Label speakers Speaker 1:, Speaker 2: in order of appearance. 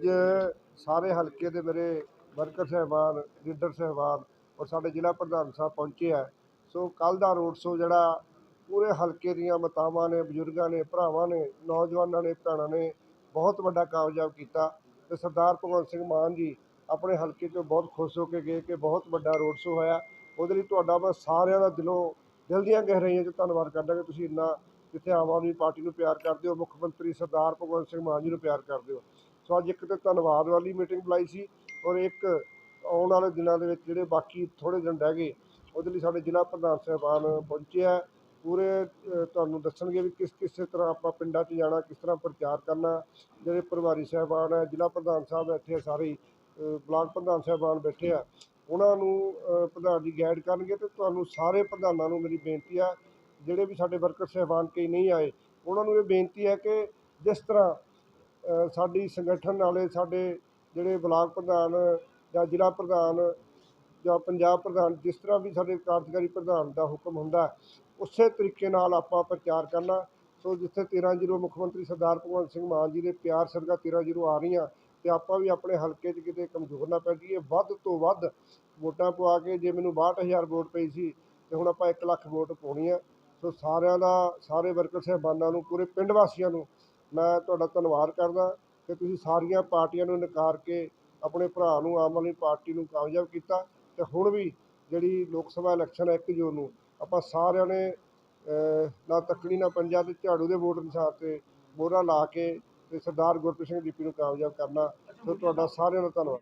Speaker 1: ਅੱਜ ਸਾਰੇ ਹਲਕੇ ਦੇ ਮੇਰੇ ਵਰਕਰ ਸਹਿਬਾਨ ਲੀਡਰ ਸਹਿਬਾਨ ਔਰ ਸਾਡੇ ਜ਼ਿਲ੍ਹਾ ਪ੍ਰਧਾਨ ਸਾਹਿਬ ਪਹੁੰਚੇ ਆ। ਸੋ ਕੱਲ ਦਾ ਰੋਡ ਸ਼ੋ ਜਿਹੜਾ ਪੂਰੇ ਹਲਕੇ ਦੀਆਂ ਮਾਤਾਵਾਂ ਨੇ, ਬਜ਼ੁਰਗਾਂ ਨੇ, ਭਰਾਵਾਂ ਨੇ, ਨੌਜਵਾਨਾਂ ਨੇ, ਭੈਣਾਂ ਨੇ ਬਹੁਤ ਵੱਡਾ ਕਾਮਯਾਬ ਕੀਤਾ ਤੇ ਸਰਦਾਰ ਭਗਵੰਤ ਸਿੰਘ ਮਾਨ ਜੀ ਆਪਣੇ ਹਲਕੇ 'ਚੋਂ ਬਹੁਤ ਖੁਸ਼ ਹੋ ਕੇ ਗਏ ਕਿ ਬਹੁਤ ਵੱਡਾ ਰੋਡ ਸ਼ੋ ਹੋਇਆ। ਉਹਦੇ ਲਈ ਤੁਹਾਡਾ ਮੈਂ ਸਾਰਿਆਂ ਦਾ ਦਿਲੋਂ, ਦਿਲ ਦੀਆਂ ਗਹਿਰਾਈਆਂ 'ਚ ਧੰਨਵਾਦ ਕਰਦਾ ਕਿ ਤੁਸੀਂ ਇੰਨਾ ਜਿੱਥੇ ਆਮ ਆਦਮੀ ਪਾਰਟੀ ਨੂੰ ਪਿਆਰ ਕਰਦੇ ਹੋ, ਮੁੱਖ ਮੰਤਰੀ ਸਰਦਾਰ ਭਗਵੰਤ ਸਿੰਘ ਮਾਨ ਜੀ ਨੂੰ ਪਿਆਰ ਕਰਦੇ ਹੋ। ਸੋ ਅੱਜ ਇੱਕ ਤੇ ਧੰਨਵਾਦ ਵਾਲੀ ਮੀਟਿੰਗ ਬੁਲਾਈ ਸੀ ਔਰ ਇੱਕ ਆਉਣ ਵਾਲੇ ਦਿਨਾਂ ਦੇ ਵਿੱਚ ਜਿਹੜੇ ਬਾਕੀ ਥੋੜੇ ਦਿਨ ਰਹਿ ਗਏ, ਉਹਦੇ ਲਈ ਸਾਡੇ ਜ਼ਿਲ੍ਹਾ ਪ੍ਰਧਾਨ ਸਾਹਿਬਾਨ ਪਹੁੰਚੇ ਆ। ਪੂਰੇ ਤੁਹਾਨੂੰ ਦੱਸਣਗੇ ਵੀ ਕਿਸ ਕਿਸੇ ਤਰ੍ਹਾਂ ਆਪਾਂ ਪਿੰਡਾਂ 'ਚ ਜਾਣਾ, ਕਿਸ ਤਰ੍ਹਾਂ ਪ੍ਰਚਾਰ ਕਰਨਾ। ਜਿਹੜੇ ਪਰਿਵਾਰੀ ਸਾਹਿਬਾਨ ਹੈ, ਜ਼ਿਲ੍ਹਾ ਪ੍ਰਧਾਨ ਸਾਹਿਬ ਇੱਥੇ ਸਾਰੇ ਬਲਾਕ ਪ੍ਰਧਾਨ ਸਾਹਿਬਾਨ ਬੈਠੇ ਆ। ਉਹਨਾਂ ਨੂੰ ਪ੍ਰਧਾਨ ਜੀ ਗਾਈਡ ਕਰਨਗੇ ਤੇ ਤੁਹਾਨੂੰ ਸਾਰੇ ਪ੍ਰਧਾਨਾਂ ਨੂੰ ਮੇਰੀ ਬੇਨਤੀ ਆ, ਜਿਹੜੇ ਵੀ ਸਾਡੇ ਵਰਕਰ ਸਹਿਬਾਨ ਕਈ ਨਹੀਂ ਆਏ, ਉਹਨਾਂ ਨੂੰ ਇਹ ਬੇਨਤੀ ਹੈ ਕਿ ਜਿਸ ਤਰ੍ਹਾਂ ਸਾਡੀ ਸੰਗਠਨ ਵਾਲੇ ਸਾਡੇ ਜਿਹੜੇ ਬਲਾਕ ਪ੍ਰਧਾਨ ਜਾਂ ਜ਼ਿਲ੍ਹਾ ਪ੍ਰਧਾਨ ਜਾਂ ਪੰਜਾਬ ਪ੍ਰਧਾਨ ਜਿਸ ਤਰ੍ਹਾਂ ਵੀ ਸਾਡੇ ਕਾਰਜਕਾਰੀ ਪ੍ਰਧਾਨ ਦਾ ਹੁਕਮ ਹੁੰਦਾ, ਉਸੇ ਤਰੀਕੇ ਨਾਲ ਆਪਾਂ ਪ੍ਰਚਾਰ ਕਰਨਾ। ਸੋ ਜਿੱਥੇ 13 ਜ਼ੀਰੋ ਮੁੱਖ ਮੰਤਰੀ ਸਰਦਾਰ ਭਗਵੰਤ ਸਿੰਘ ਮਾਨ ਜੀ ਦੇ ਪਿਆਰ ਸਰਗਾ 13 ਜ਼ੀਰੋ ਆ ਰਹੀਆਂ ਤੇ ਆਪਾਂ ਵੀ ਆਪਣੇ ਹਲਕੇ 'ਚ ਕਿਤੇ ਕਮਜ਼ੋਰ ਨਾ ਪੈ ਜਾਈਏ, ਵੱਧ ਤੋਂ ਵੱਧ ਵੋਟਾਂ ਪਵਾ ਕੇ ਜੇ ਮੈਨੂੰ 62000 ਵੋਟ ਪਈ ਸੀ ਤੇ ਹੁਣ ਆਪਾਂ 1 ਲੱਖ ਵੋਟ ਪਾਉਣੀ ਆ। ਸੋ ਸਾਰਿਆਂ ਦਾ, ਸਾਰੇ ਵਰਕਰ ਸਹਿਬਾਨਾਂ ਨੂੰ, ਪੂਰੇ ਪਿੰਡ ਵਾਸੀਆਂ ਨੂੰ ਮੈਂ ਤੁਹਾਡਾ ਧੰਨਵਾਦ ਕਰਦਾ ਕਿ ਤੁਸੀਂ ਸਾਰੀਆਂ ਪਾਰਟੀਆਂ ਨੂੰ ਨਕਾਰ ਕੇ ਆਪਣੇ ਭਰਾ ਨੂੰ, ਆਮ ਆਦਮੀ ਪਾਰਟੀ ਨੂੰ ਕਾਮਯਾਬ ਕੀਤਾ ਤੇ ਹੁਣ ਵੀ ਜਿਹੜੀ ਲੋਕ ਸਭਾ ਇਲੈਕਸ਼ਨ ਹੈ 1 ਜੂਨ ਨੂੰ, ਆਪਾਂ ਸਾਰਿਆਂ ਨੇ ਨਾ ਤੱਕੜੀ, ਨਾ ਪੰਜਾ ਤੇ ਝਾੜੂ ਦੇ ਵੋਟ ਅਨੁਸਾਰ ਤੇ ਮੋਹਰਾਂ ਲਾ ਕੇ ਤੇ ਸਰਦਾਰ ਗੁਰਪ੍ਰੀਤ ਸਿੰਘ ਦੀਪੀ ਨੂੰ ਕਾਮਯਾਬ ਕਰਨਾ। ਸੋ ਤੁਹਾਡਾ ਸਾਰਿਆਂ ਦਾ ਧੰਨਵਾਦ।